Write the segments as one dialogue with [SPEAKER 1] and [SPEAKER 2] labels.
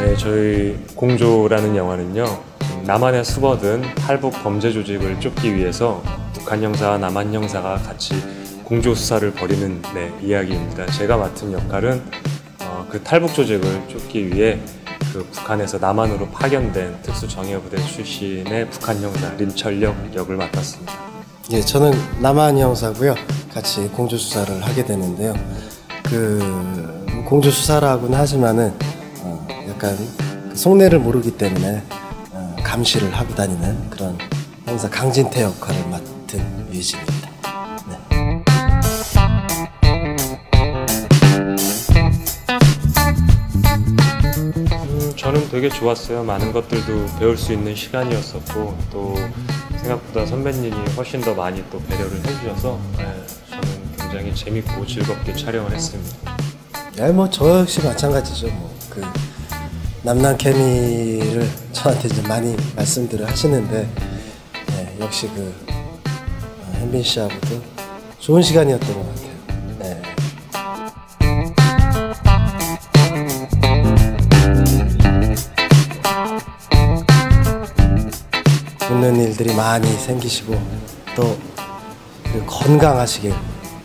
[SPEAKER 1] 네, 저희 공조라는 영화는요. 남한에 숨어든 탈북 범죄 조직을 쫓기 위해서 북한 형사와 남한 형사가 같이 공조 수사를 벌이는 네, 이야기입니다. 제가 맡은 역할은 어, 그 탈북 조직을 쫓기 위해 그 북한에서 남한으로 파견된 특수정예부대 출신의 북한 형사 림철력 역을 맡았습니다.
[SPEAKER 2] 예, 저는 남한 형사고요. 같이 공조 수사를 하게 되는데요. 그 공조 수사라고는 하지만은 어, 약간 그 속내를 모르기 때문에 어, 감시를 하고 다니는 그런 형사 강진태 역할을 맡은 유진입니다.
[SPEAKER 1] 저는 되게 좋았어요. 많은 것들도 배울 수 있는 시간이었었고 또 생각보다 선배님이 훨씬 더 많이 또 배려를 해주셔서 네, 저는 굉장히 재밌고 즐겁게 촬영을 했습니다.
[SPEAKER 2] 야, 뭐저 역시 마찬가지죠. 뭐 그 남남 케미를 저한테 이제 많이 말씀들을 하시는데 네, 역시 그 어, 현빈 씨하고도 좋은 시간이었던 것 같아요. 웃는 일들이 많이 생기시고 또 그리고 건강하시길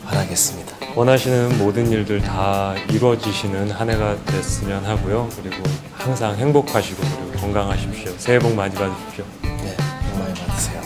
[SPEAKER 2] 바라겠습니다.
[SPEAKER 1] 원하시는 모든 일들 다 이루어지시는 한 해가 됐으면 하고요. 그리고 항상 행복하시고 그리고 건강하십시오. 새해 복 많이 받으십시오.
[SPEAKER 2] 네, 복 많이 받으세요.